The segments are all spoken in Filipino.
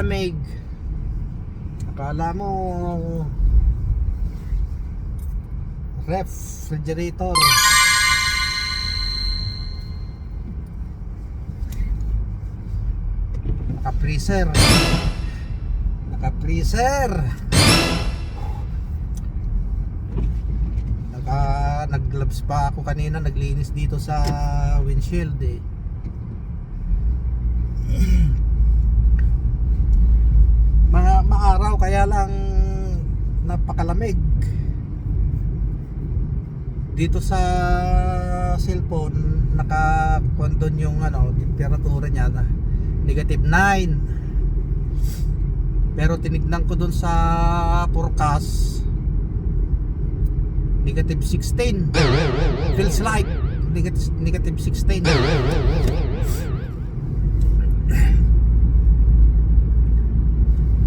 Napakalamig. Akala mo refrigerator. Naka-freezer. Naka-freezer. Naka nag-gloves pa ako kanina, naglinis dito sa windshield eh. Ma maaraw kaya lang napakalamig. Dito sa cellphone naka-condon yung ano, temperatura niya na negative 9 pero tinignan ko dun sa forecast negative 16 feels like negative, negative 16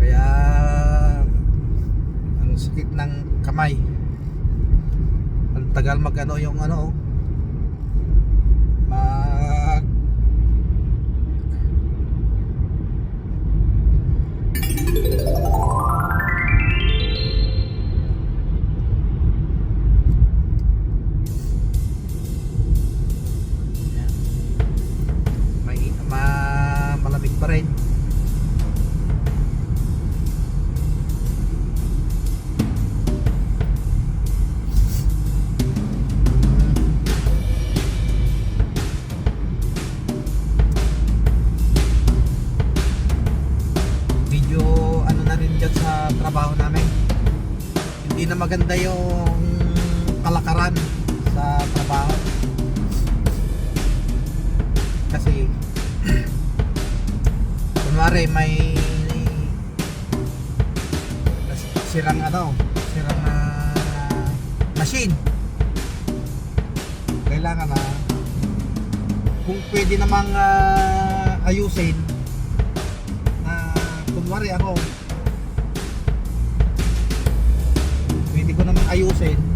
kaya ang sakit ng kamay. Ang tagal mag ano yung ano Hindi na maganda yung kalakaran sa trabaho. Kasi kunwari may sirang ano sirang na machine. Kailangan na kung pwede namang ah, ayusin na kunwari ako ayusin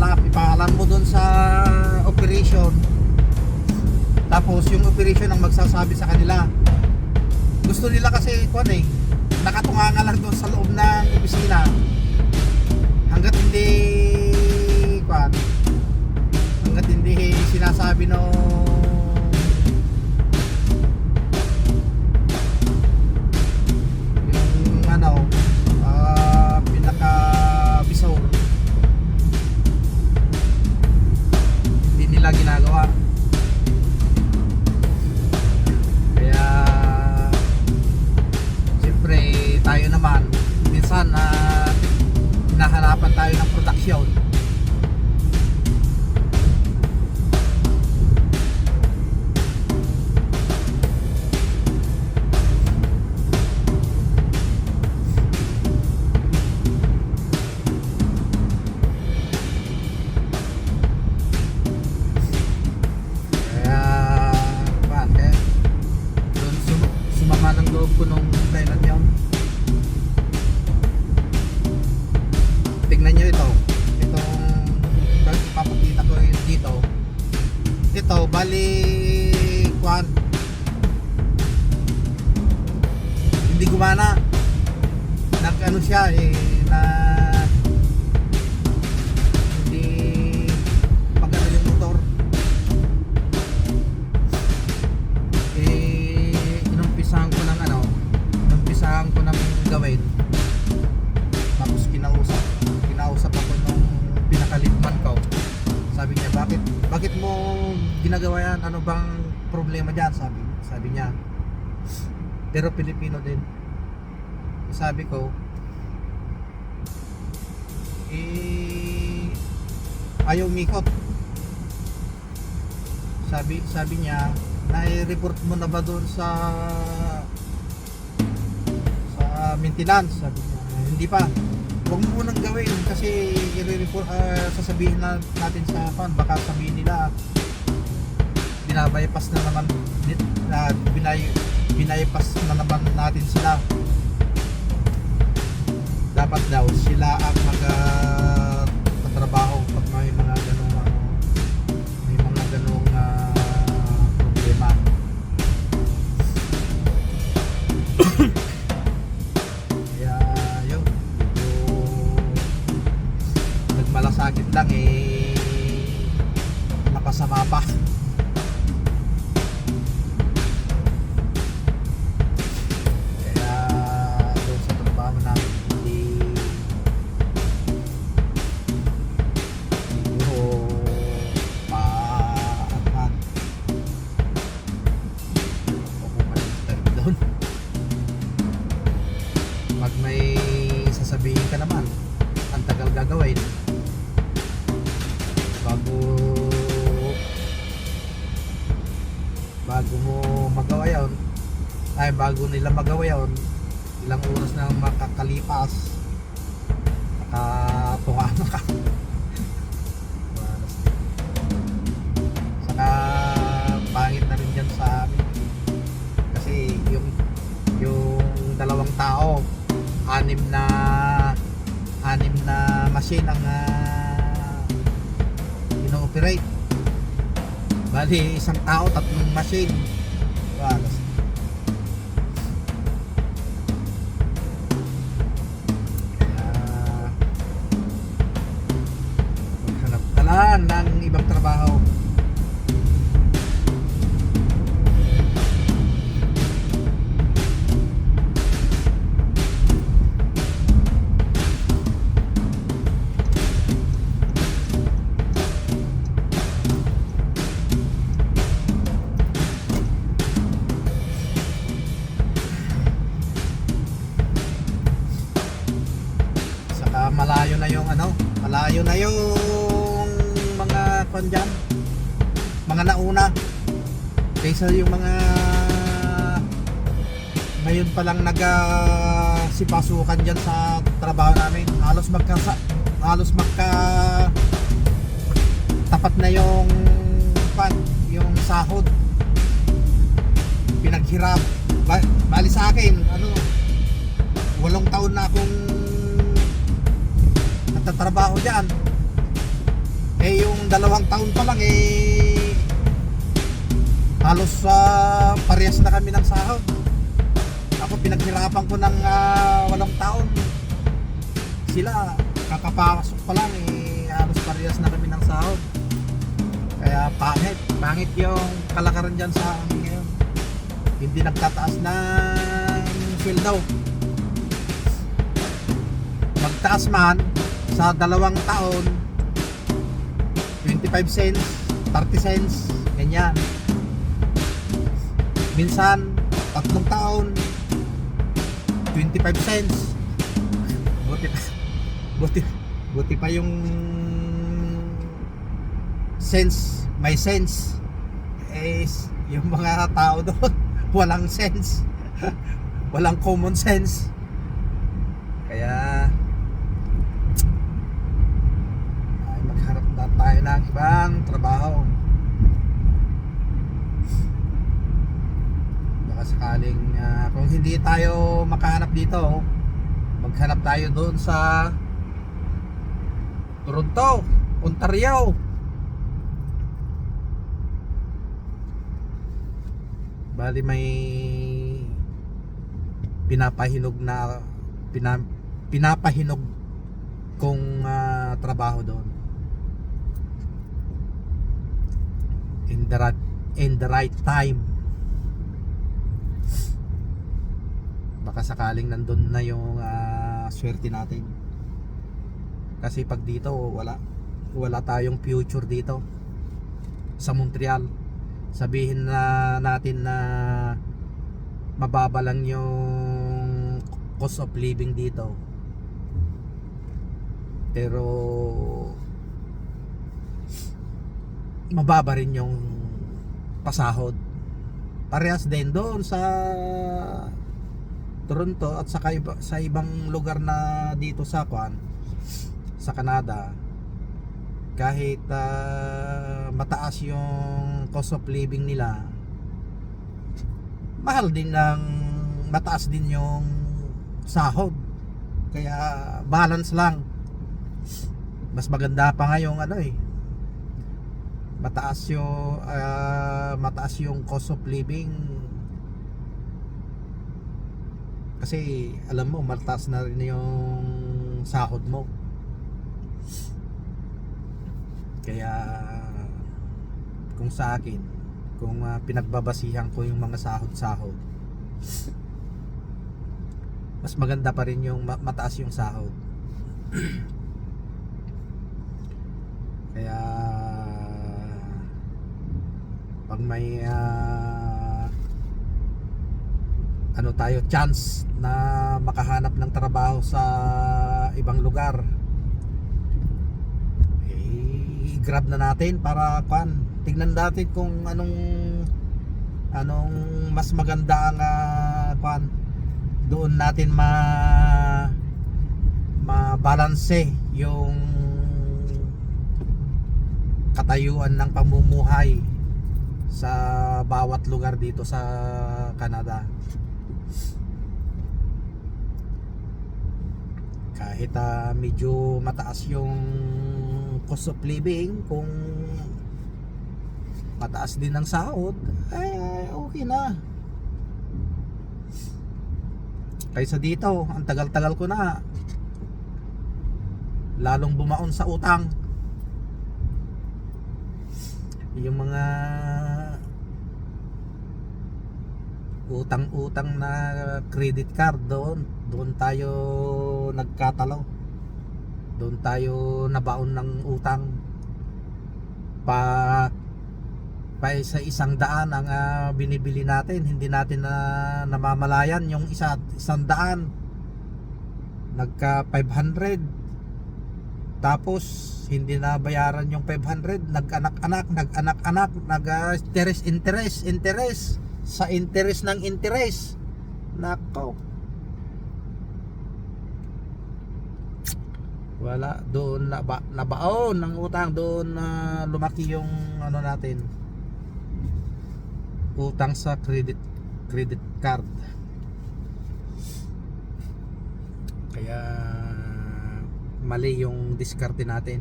paalam, ipaalam mo doon sa operation. Tapos yung operation ang magsasabi sa kanila. Gusto nila kasi kwan eh nakatunga nga lang doon sa loob ng opisina. Hanggat hindi kwan hanggat hindi sinasabi no yung ano uh, pinaka nila ginagawa. Kaya siyempre tayo naman minsan na uh, hinahanapan tayo ng production ano bang problema diyan sabi sabi niya. Pero Pilipino din. Sabi ko eh ayaw mikot sabi sabi niya nai-report mo na ba doon sa sa maintenance? Sabi niya "Eh, hindi pa. Huwag mo munang gawin kasi i-report ah, sasabihin na natin sa fan baka sabihin nila binabypass na naman uh, binay binaypass na naman natin sila. Dapat daw sila ang mag ah, ay bago nila magawa yun ilang oras na makakalipas. Nakatunga na ka. Saka pangit na rin dyan sa amin. Kasi yung yung dalawang tao anim na anim na machine ang uh, ino-operate. Bali isang tao tatlong machine Kaysa yung mga ngayon pa lang naga sipasukan dyan sa trabaho namin. Halos magka halos magka tapat na yung pan, yung sahod. Pinaghirap. Ba- Bali sa akin, ano, walong taon na akong nagtatrabaho dyan. Eh yung dalawang taon pa lang eh halos sa parehas na kami ng sahod. Ako pinaghirapan ko ng ah, walong taon. Sila kakapasok pa lang eh halos parehas na kami ng sahod. Kaya pangit, pangit yung kalakaran dyan sa amin ngayon. Hindi nagtataas ng sweldo magtaas man sa dalawang taon 25 cents 30 cents ganyan minsan tatlong taon 25 cents buti buti Buti pa yung sense, may sense is yung mga tao doon walang sense. walang common sense. Kaya ay magharap na tayo ng ibang trabaho. Baka sakaling ah, kung hindi tayo makahanap dito, maghanap tayo doon sa Toronto, Ontario. Bali may pinapahinog na pina, pinapahinog kong ah, trabaho doon. In the right, in the right time. Baka sakaling nandun na yung ah, swerte natin. Kasi pag dito wala wala tayong future dito sa Montreal. Sabihin na natin na mababa lang yung cost of living dito. Pero mababa rin yung pasahod. Parehas din doon sa Toronto at iba, sa ibang lugar na dito sa Kwan sa Canada kahit ah, mataas yung cost of living nila mahal din ng mataas din yung sahod. Kaya balance lang. Mas maganda pa nga ano eh. Mataas yung ah, mataas yung cost of living kasi alam mo mataas na rin yung sahod mo. Kaya kung sa akin kung ah, pinagbabasihan ko yung mga sahod-sahod mas maganda pa rin yung ma- mataas yung sahod. Kaya pag may ah, ano tayo chance na makahanap ng trabaho sa ibang lugar. Eh, grab na natin para kwan tingnan natin kung anong anong mas maganda ang ah, kwan doon natin ma mabalanse yung katayuan ng pamumuhay sa bawat lugar dito sa Canada kahit ah, medyo mataas yung cost of living kung mataas din ang sahod ay, ay okay na. Kaysa dito ang tagal-tagal ko na lalong bumaon sa utang. Yung mga utang-utang na credit card doon doon tayo nagkatalo. Doon tayo nabaon ng utang. Pa pa sa isang daan ang ah, binibili natin. Hindi natin na namamalayan yung isa isang daan. Nagka 500 tapos hindi na bayaran yung 500 nag-anak-anak nag-anak-anak nag-interest interest interest. Sa interest ng interest. Nako wala doon na ba, nabaon ng utang doon na lumaki yung ano natin. Utang sa credit credit card. Kaya mali yung diskarte natin.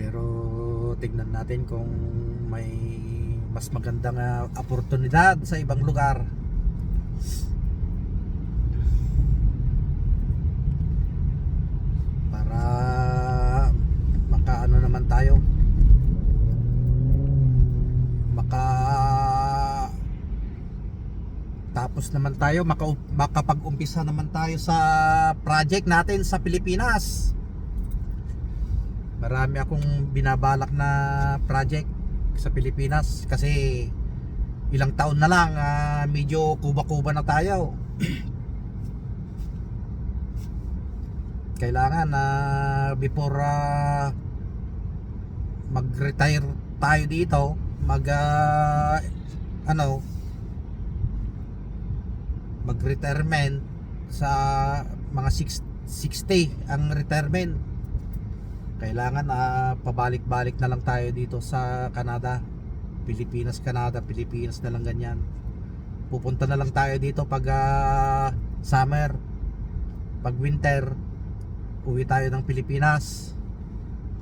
Pero tignan natin kung may mas magandang ah, oportunidad sa ibang lugar naman tayo maka, makapag-umpisa naman tayo sa project natin sa Pilipinas. Marami akong binabalak na project sa Pilipinas kasi ilang taon na lang ah, medyo kuba-kuba na tayo. Kailangan na before ah, mag-retire tayo dito, mag ah, ano mag-retirement sa mga 6 60 ang retirement. Kailangan na pabalik-balik na lang tayo dito sa Canada. Pilipinas, Canada, Pilipinas na lang ganyan. Pupunta na lang tayo dito pag ah, summer. Pag winter, uwi tayo ng Pilipinas.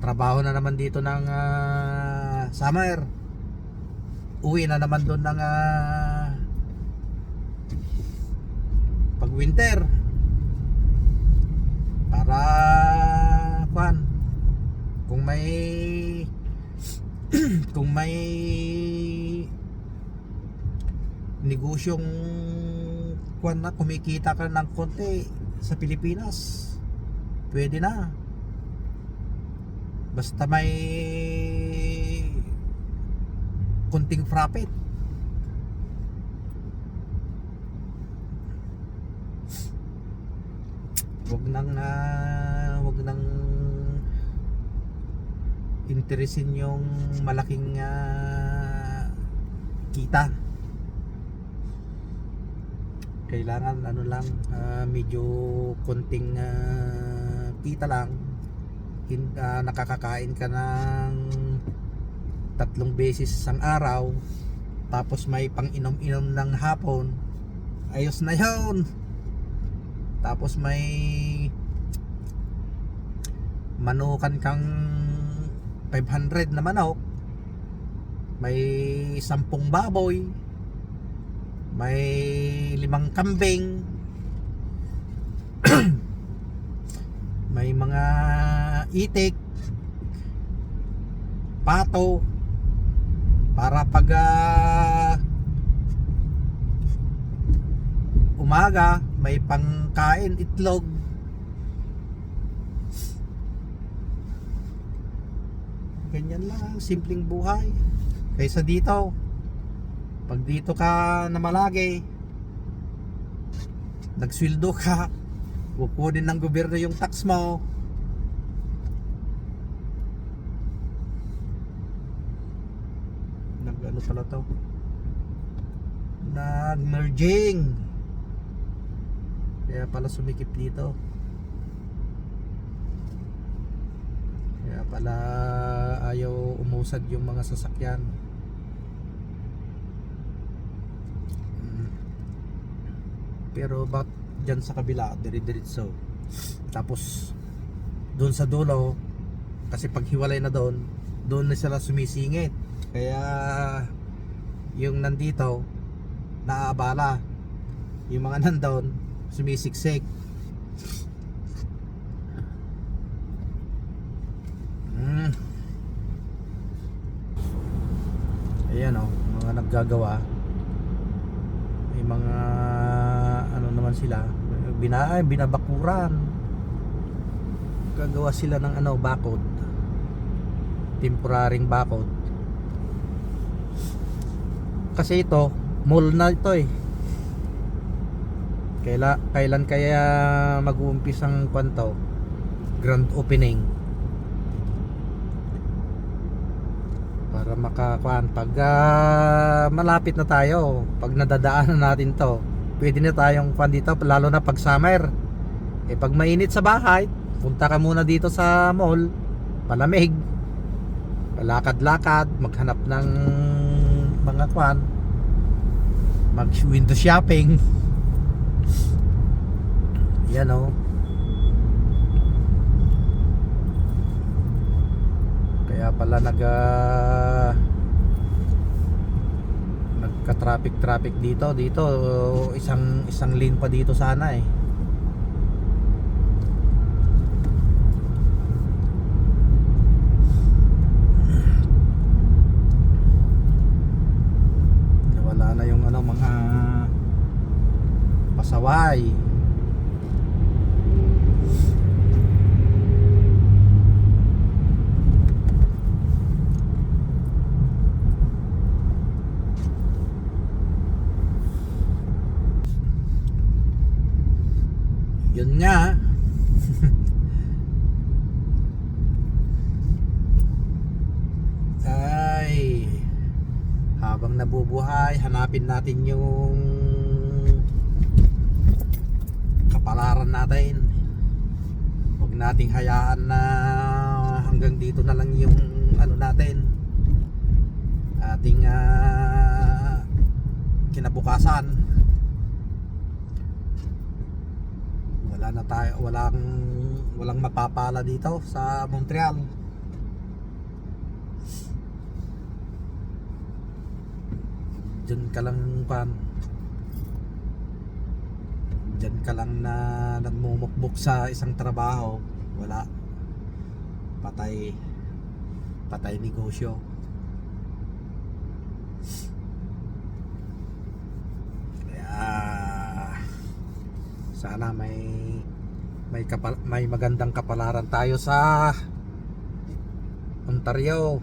Trabaho na naman dito ng ah, summer. Uwi na naman doon ng ah, pag winter. Para kwan kung may kung may negosyong kwan na kumikita ka ng konti sa Pilipinas pwede na basta may kunting profit nang ah, wag nang interesin yung malaking ah, kita. Kailangan ano lang ah, medyo konting ah, kita lang. Hin, ah, nakakakain ka ng tatlong beses isang araw tapos may pang inom-inom ng hapon ayos na yun. Tapos may manukan kang 500 na manok. May sampung baboy. May limang kambing. May mga itik. Pato. Para pag ah, umaga may pangkain itlog ganyan lang simpleng buhay. Kaysa dito. Pag dito ka namalagi nagsweldo ka kukunin ng gobyerno yung tax mo. Nag ano pala to? Nag merging kaya pala sumikip dito kaya pala ayaw umusad yung mga sasakyan. Mm. pero bak dyan sa kabila dire-diretso. Tapos doon sa dulo kasi pag hiwalay na doon doon na sila sumisingit. Kaya yung nandito naaabala. Yung mga nandun sumisiksik mga naggagawa. May mga ano naman sila bina, binabakuran. Gagawa sila ng ano bakod. Temporaring bakod. Kasi ito mall na ito eh. Kaila, kailan kaya mag-uumpis ang kwanto grand opening para makakuan. Pag ah, malapit na tayo pag nadadaanan natin to pwede na tayong kwan dito lalo na pag summer. Eh pag mainit sa bahay punta ka muna dito sa mall palamig palakad-lakad maghanap ng mga kwan mag window shopping. Yan o kaya pala nag ah, nagka traffic traffic dito dito isang isang lane pa dito sana eh. Wala na yung ano mga pasaway yun nga habang nabubuhay hanapin natin yung kapalaran natin huwag nating hayaan na hanggang dito na lang yung ano natin ating ah, kinabukasan. Wala na tayo walang walang mapapala dito sa Montreal. Diyan ka lang pan Diyan ka lang na nagmumukbuk sa isang trabaho. Wala. Patay. Patay negosyo kaya sana may may kapal, may magandang kapalaran tayo sa Ontario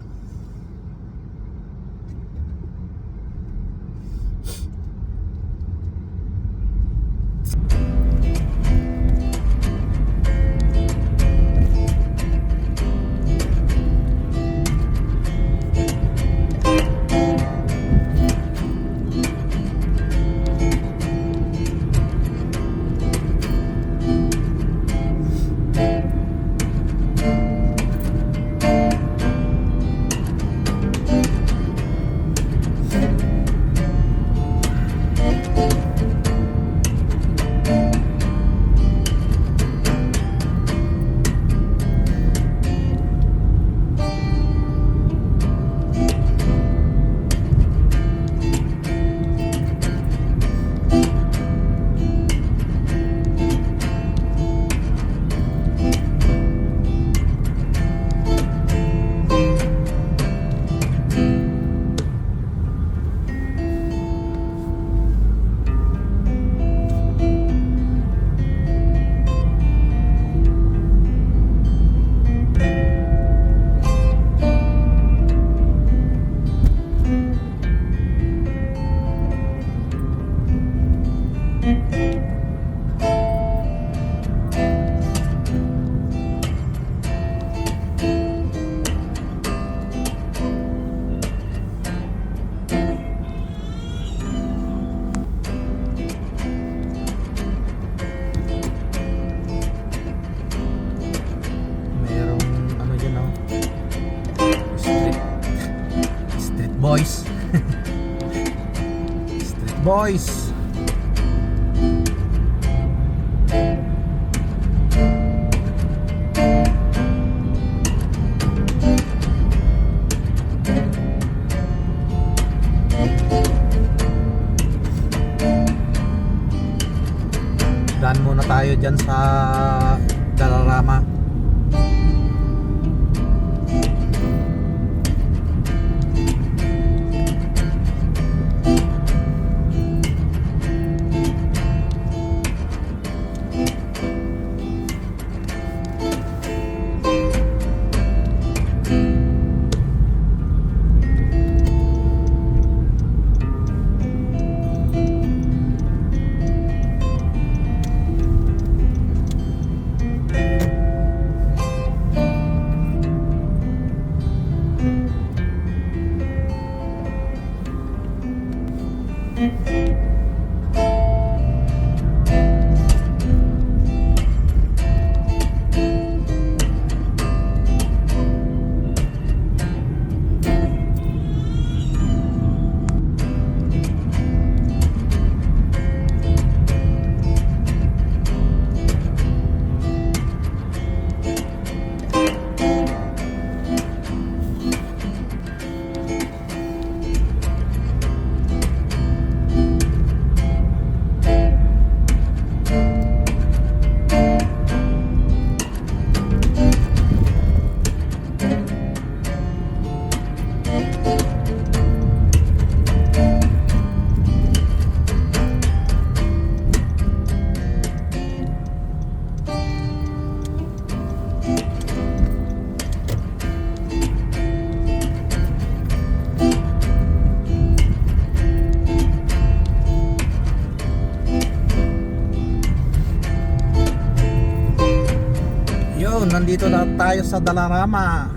nandito na tayo sa Dalarama.